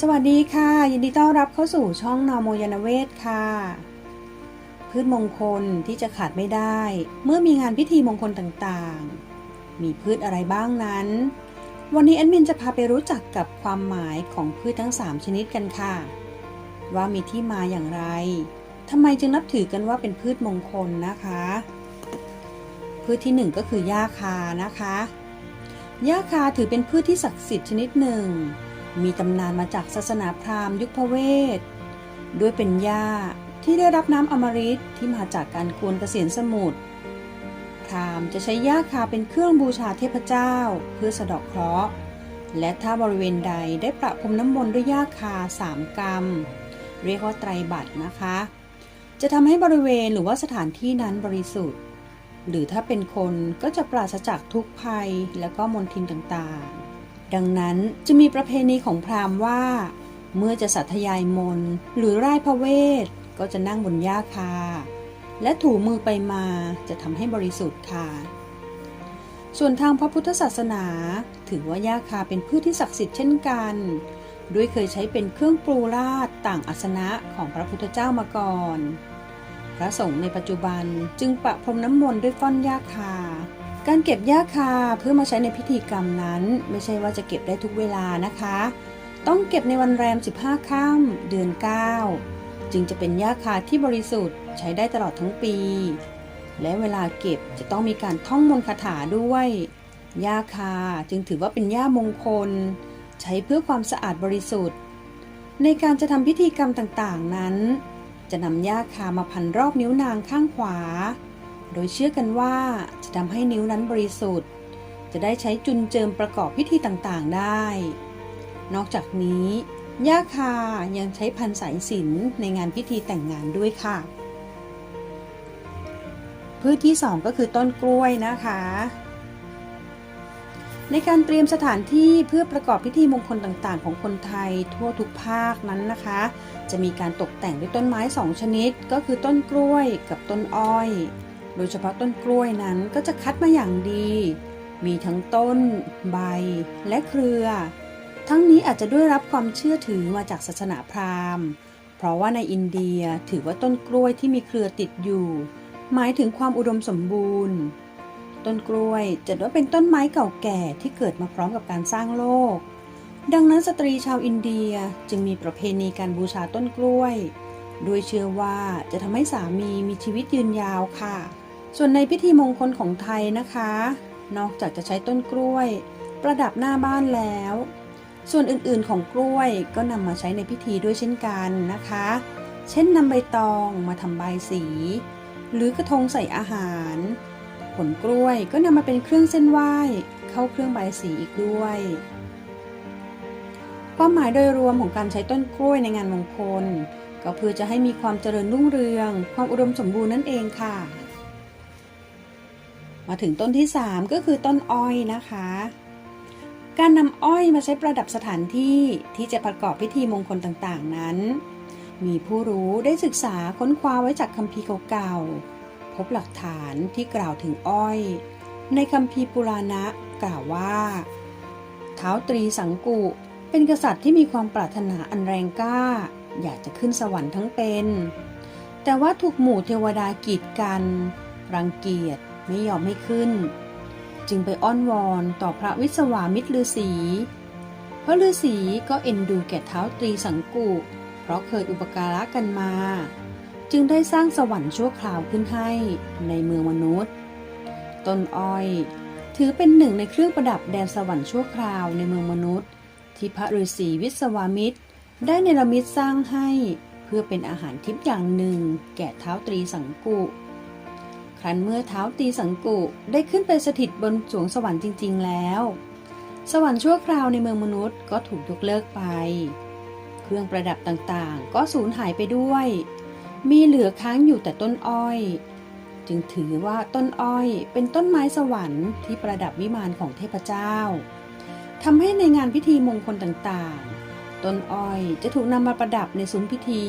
สวัสดีค่ะ ยินดีต้อนรับเข้าสู่ช่องนอโมยานเวศค่ะ พืชมงคลที่จะขาดไม่ได้ เมื่อมีงานพิธีมงคลต่างๆ มีพืชอะไรบ้างนั้น วันนี้แอดมินจะพาไปรู้จักกับความหมายของพืชทั้ง 3 ชนิดกันค่ะ ว่ามีที่มาอย่างไรทำไมจึงนับถือกันว่าเป็นพืชมงคลนะคะ พืชที่หนึ่งก็คือหญ้าคานะคะหญ้าคาถือเป็นพืชที่ศักดิ์สิทธิ์ชนิดหนึ่ง มีตำนานมาจากศาสนาพราหมณ์ยุคพระเวทด้วยเป็นหญ้าที่ได้รับน้ำอมฤตที่มาจากการกวนเกษียณสมุทรพราหมณ์จะใช้หญ้าคาเป็นเครื่องบูชาเทพเจ้า เพื่อสะเดอกเคราะห์ และถ้าบริเวณใดได้ประพรมน้ำมนต์ด้วยหญ้าคาสามกรรม เรียกว่าไตรบัตรนะคะ จะทำให้บริเวณหรือว่าสถานที่นั้นบริสุทธิ์ หรือถ้าเป็นคนก็จะปราศจากทุกข์ภัยและก็มลทินต่างๆ ดังนั้นจะมีประเพณีของพราหมณ์ว่า เมื่อจะสัตยายมนหรือร่ายพระเวท ก็จะนั่งบนหญ้าคา และถูมือไปมาจะทำให้บริสุทธิ์ค่ะ ส่วนทางพระพุทธศาสนา ถือว่าหญ้าคาเป็นพืชที่ศักดิ์สิทธิ์เช่นกันด้วยเคยใช้เป็นเครื่องปรูราดต่างอาสนะของพระพุทธเจ้ามาก่อน พระสงฆ์ในปัจจุบันจึงประพรมน้ำมนต์ด้วยฟ้อนหญ้าคา การเก็บหญ้าคาเพื่อมาใช้ในพิธีกรรมนั้น ไม่ใช่ว่าจะเก็บได้ทุกเวลานะคะ ต้องเก็บในวันแรม 15 ค่ำเดือน 9 จึงจะเป็นหญ้าคาที่บริสุทธิ์ใช้ได้ตลอดทั้งปี และเวลาเก็บจะต้องมีการท่องมนต์คาถาด้วยหญ้าคาจึงถือว่าเป็นหญ้ามงคล ใช้เพื่อความสะอาดบริสุทธิ์ ในการจะทำพิธีกรรมต่างๆนั้น จะนำหญ้าคามาพันรอบนิ้วนางข้างขวา โดยเชื่อกันว่าจะทำให้นิ้วนั้นบริสุทธิ์ จะได้ใช้จุนเจิมประกอบพิธีต่างๆได้ นอกจากนี้หญ้าคายังใช้พันสายสิญจนในงานพิธีแต่งงานด้วยค่ะ พืชที่สองก็คือต้นกล้วยนะคะ ในการเตรียมสถานที่เพื่อประกอบพิธีมงคลต่างๆ ของคนไทยทั่วทุกภาคนั้นนะคะ จะมีการตกแต่งด้วยต้นไม้สองชนิด ก็คือต้นกล้วยกับต้นอ้อย โดยเฉพาะต้นกล้วยนั้นก็จะคัดมาอย่างดี มีทั้งต้น ใบ และเครือ ทั้งนี้อาจจะด้วยรับความเชื่อถือมาจากศาสนาพราหมณ์ เพราะว่าในอินเดียถือว่าต้นกล้วยที่มีเครือติดอยู่ หมายถึงความอุดมสมบูรณ์ ต้นกล้วยจัดว่าเป็นต้นไม้เก่าแก่ที่เกิดมาพร้อมกับการสร้างโลก ดังนั้นสตรีชาวอินเดียจึงมีประเพณีการบูชาต้นกล้วยโดยเชื่อว่าจะทำให้สามีมีชีวิตยืนยาวค่ะ ส่วนในพิธีมงคลของไทยนะคะ นอกจากจะใช้ต้นกล้วย ประดับหน้าบ้านแล้ว ส่วนอื่นๆของกล้วยก็นำมาใช้ในพิธีด้วยเช่นกันนะคะ เช่นนำใบตองมาทำใบสี หรือกระทงใส่อาหาร ผลกล้วยก็นำมาเป็นเครื่องเส้นไหว้ เข้าเครื่องใบสีอีกด้วยความหมายโดยรวมของการใช้ต้นกล้วยในงานมงคล ก็เพื่อจะให้มีความเจริญรุ่งเรือง ความอุดมสมบูรณ์นั่นเองค่ะ มาถึงต้นที่ 3 ก็คือต้นอ้อยนะคะ การนำอ้อยมาใช้ประดับสถานที่ที่จะประกอบพิธีมงคลต่างๆนั้น มีผู้รู้ได้ศึกษาค้นคว้าไว้จากคัมภีร์เก่าๆพบหลักฐานที่กล่าวถึงอ้อย ในคัมภีร์ปุราณะกล่าวว่าเท้าตรีสังกุเป็นกษัตริย์ที่มีความปรารถนาอันแรงกล้า อยากจะขึ้นสวรรค์ทั้งเป็น แต่ว่าถูกหมู่เทวดากีดกัน รังเกียจ ไม่ยอมให้ขึ้น จึงไปอ้อนวอนต่อพระวิศวามิตรฤาษีพระฤาษีก็เอ็นดูแก่เท้าตรีสังกุเพราะเคยอุปการะกันมา จึงได้สร้างสวรรค์ชั่วคราวขึ้นให้ในเมืองมนุษย์ ต้นอ้อย ถือเป็นหนึ่งในเครื่องประดับแดนสวรรค์ชั่วคราวในเมืองมนุษย์ ที่พระฤาษีวิศวามิตร ได้เนรมิตสร้างให้เพื่อเป็นอาหารทิพย์อย่างหนึ่ง แก่เท้าตรีสังกุ รั้นเมื่อเท้าตีสังกุได้ขึ้นไปสถิตบนสวงสวรรค์จริง ๆ แล้ว สวรรค์ชั่วคราวในเมืองมนุษย์ก็ถูกยกเลิกไป เครื่องประดับต่างๆ ก็สูญหายไปด้วย มีเหลือค้างอยู่แต่ต้นอ้อย จึงถือว่าต้นอ้อยเป็นต้นไม้สวรรค์ที่ประดับวิมานของเทพเจ้าทำให้ในงานพิธีมงคลต่างๆ ต้นอ้อยจะถูกนำมาประดับในซุ้มพิธี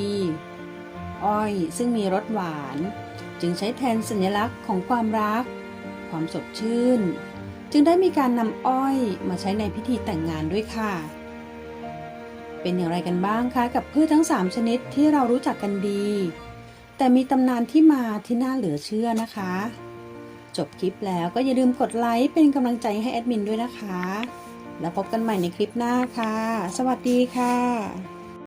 อ้อยซึ่งมีรสหวาน จึงใช้แทนสัญลักษณ์ของความรัก ความสดชื่น จึงได้มีการนำอ้อยมาใช้ในพิธีแต่งงานด้วยค่ะ เป็นอย่างไรกันบ้างคะกับพืชทั้ง 3 ชนิดที่เรารู้จักกันดี แต่มีตำนานที่มาที่น่าเหลือเชื่อนะคะ จบคลิปแล้วก็อย่าลืมกดไลค์เป็นกำลังใจให้แอดมินด้วยนะคะ แล้วพบกันใหม่ในคลิปหน้าค่ะ สวัสดีค่ะ